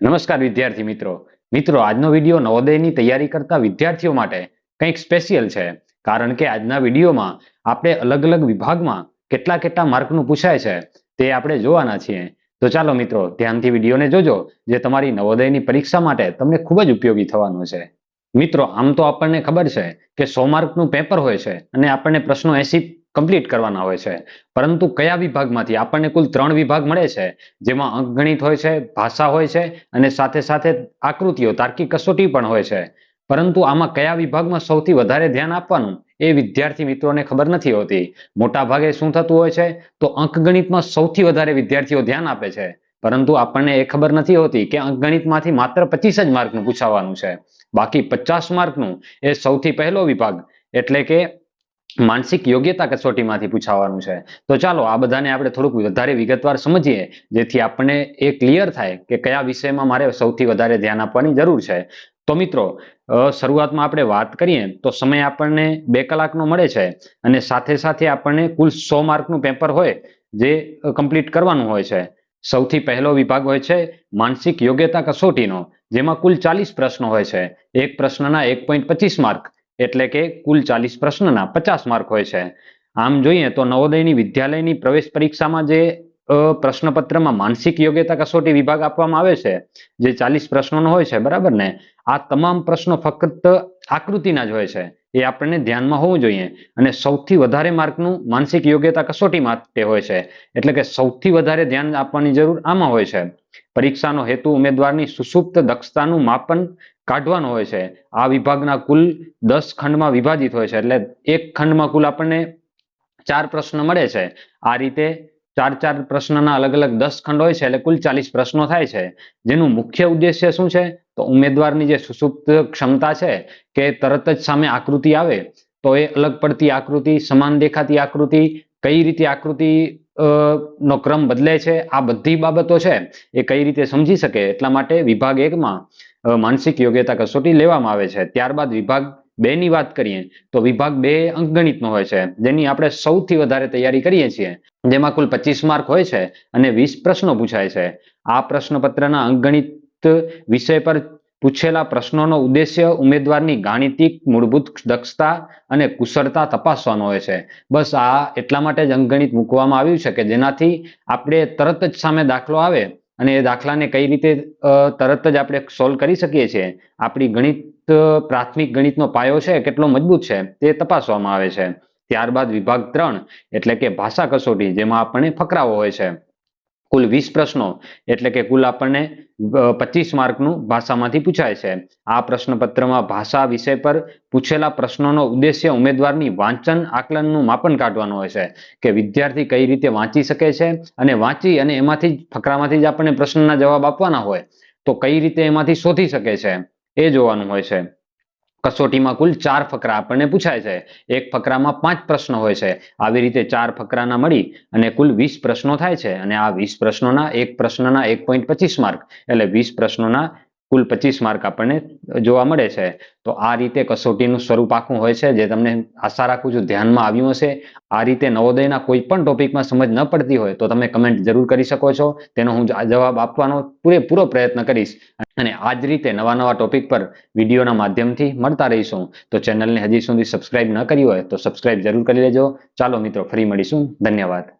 નમસ્કાર વિદ્યાર્થી મિત્રો. મિત્રો, આજનો વીડિયો નવોદયની તૈયારી કરતા વિદ્યાર્થીઓ માટે કંઈક સ્પેશિયલ છે. કારણ કે આજના વિડીયોમાં આપણે અલગ અલગ વિભાગમાં કેટલા કેટલા માર્કનું પૂછાય છે તે આપણે જોવાના છીએ. તો ચાલો મિત્રો, ધ્યાનથી વિડીયોને જોજો, જે તમારી નવોદયની પરીક્ષા માટે તમને ખૂબ જ ઉપયોગી થવાનું છે. મિત્રો, આમ તો આપણને ખબર છે કે સો માર્કનું પેપર હોય છે અને આપણને પ્રશ્નો એસી કમ્પ્લીટ કરવાના હોય છે. પરંતુ કયા વિભાગમાંથી? આપણને કુલ ત્રણ વિભાગ મળે છે, જેમાં અંકગણિત હોય છે, ભાષા હોય છે અને સાથે સાથે આકૃતિઓ, તાર્કિક કસોટી પણ હોય છે. પરંતુ આમાં કયા વિભાગમાં સૌથી વધારે ધ્યાન આપવાનું એ વિદ્યાર્થી મિત્રોને ખબર નથી હોતી. મોટા ભાગે શું થતું હોય છે, તો અંકગણિતમાં સૌથી વધારે વિદ્યાર્થીઓ ધ્યાન આપે છે. પરંતુ આપણને એ ખબર નથી હોતી કે અંકગણિતમાંથી માત્ર પચીસ જ માર્કનું પૂછાવાનું છે. બાકી પચાસ માર્કનું એ સૌથી પહેલો વિભાગ. એટલે કે માનસિક યોગ્યતા કસોટીમાંથી પૂછાવાનું છે. તો ચાલો, આ બધાને આપણે થોડુંક વધારે વિગતવાર સમજીએ, જેથી આપણને એ ક્લિયર થાય કે કયા વિષયમાં મારે સૌથી વધારે ધ્યાન આપવાની જરૂર છે. તો મિત્રો શરૂઆતમાં આપણે વાત કરીએ, તો સમય આપણને બે કલાકનો મળે છે અને સાથે સાથે આપણને કુલ સો માર્કનું પેપર હોય જે કમ્પ્લીટ કરવાનું હોય છે. સૌથી પહેલો વિભાગ હોય છે માનસિક યોગ્યતા કસોટીનો, જેમાં કુલ ચાલીસ પ્રશ્નો હોય છે. એક પ્રશ્નના એક પોઈન્ટ પચીસ માર્ક એટલે કે કુલ ચાલીસ પ્રશ્નના પચાસ માર્ક હોય છે. આમ જોઈએ તો નવોદયની વિદ્યાલયની પ્રવેશ પરીક્ષામાં જે પ્રશ્નપત્રમાં માનસિક યોગ્યતા કસોટી વિભાગ આપવામાં આવે છે, જે ચાલીસ પ્રશ્નોનો હોય છે, બરાબર ને? આ તમામ પ્રશ્નો ફક્ત આકૃતિના જ હોય છે, એ આપણને ધ્યાનમાં હોવું જોઈએ. અને સૌથી વધારે માર્કનું માનસિક યોગ્યતા કસોટી માટે હોય છે. એટલે કે સૌથી વધારે ધ્યાન આપવાની જરૂર આમાં હોય છે. પરીક્ષાનો હેતુ ઉમેદવારની સુસુપ્ત દક્ષતાનું માપન કાઢવાનો હોય છે. આ વિભાગના કુલ દસ ખંડમાં વિભાજિત હોય છે. એટલે એક ખંડમાં કુલ આપણને ચાર પ્રશ્ન મળે છે. આ રીતે ચાર ચાર પ્રશ્નના અલગ અલગ દસ ખંડ હોય છે, એટલે કુલ ચાલીસ પ્રશ્નો થાય છે. જેનું મુખ્ય ઉદ્દેશ્ય શું છે? તો ઉમેદવારની જે સુસુપ્ત ક્ષમતા છે કે તરત જ સામે આકૃતિ આવે, તો એ અલગ પડતી આકૃતિ, સમાન દેખાતી આકૃતિ, કઈ રીતે આકૃતિ નો ક્રમ બદલે છે. આ બધી બાબતો છે એ કઈ રીતે સમજી શકે? એટલા માટે વિભાગ એકમાં માનસિક યોગ્યતા કસોટી લેવામાં આવે છે. ત્યારબાદ વિભાગ બે ની વાત કરીએ, તો વિભાગ બે અંકગણિતનો હોય છે. જેની આપણે સૌથી વધારે તૈયારી કરીએ છીએ. જેમાં કુલ પચીસ માર્ક હોય છે અને વીસ પ્રશ્નો પૂછાય છે. આ પ્રશ્નપત્રના અંકગણિત વિષય પર પૂછેલા પ્રશ્નોનો ઉદ્દેશ્ય ઉમેદવારની ગાણિતિક મૂળભૂત દક્ષતા અને કુશળતા તપાસવાનો હોય છે. બસ આ એટલા માટે જ અંકગણિત મૂકવામાં આવ્યું છે કે જેનાથી આપણે તરત જ સામે દાખલો આવે અને એ દાખલાને કઈ રીતે તરત જ આપણે સોલ્વ કરી શકીએ છીએ. આપણી ગણિત પ્રાથમિક ગણિતનો પાયો છે કેટલો મજબૂત છે તે તપાસવામાં આવે છે. ત્યારબાદ વિભાગ ત્રણ એટલે કે ભાષા કસોટી જેમાં આપણને ફકરાઓ હોય છે. કુલ વીસ પ્રશ્નો એટલે કે કુલ આપણને પચીસ માર્કનું ભાષામાંથી પૂછાય છે. આ પ્રશ્નપત્રમાં ભાષા વિષય પર પૂછેલા પ્રશ્નોનો ઉદ્દેશ્ય ઉમેદવારની વાંચન આકલનનું માપન કાઢવાનું હોય છે, કે વિદ્યાર્થી કઈ રીતે વાંચી શકે છે અને વાંચી અને એમાંથી જ ફકરામાંથી જ આપણને પ્રશ્નના જવાબ આપવાના હોય, તો કઈ રીતે એમાંથી શોધી શકે છે, એ જોવાનું હોય છે. કસોટીમાં કુલ ચાર ફકરા આપણને પૂછાય છે. એક ફકરામાં પાંચ પ્રશ્નો હોય છે. આવી રીતે ચાર ફકરાના મળી અને કુલ વીસ પ્રશ્નો થાય છે. અને આ વીસ પ્રશ્નોના એક પ્રશ્નના એક પોઈન્ટ પચીસ માર્ક. એટલે વીસ પ્રશ્નોના કુલ પચીસ માર્ક આપણને જોવા મળે છે. તો આ રીતે કસોટીનું સ્વરૂપ આખું હોય છે, જે તમને આશા રાખું છું ધ્યાનમાં આવ્યું હશે. આ રીતે નવોદયના કોઈ પણ ટોપિકમાં સમજ ન પડતી હોય તો તમે કમેન્ટ જરૂર કરી શકો છો. તેનો હું જવાબ આપવાનો પૂરેપૂરો પ્રયત્ન કરીશ. અને આ જ રીતે નવા નવા ટોપિક પર વિડીયોના માધ્યમથી મળતા રહીશું. તો ચેનલને હજી સુધી સબસ્ક્રાઇબ ન કરી હોય તો સબસ્ક્રાઇબ જરૂર કરી લેજો. ચાલો મિત્રો, ફરી મળીશું. ધન્યવાદ.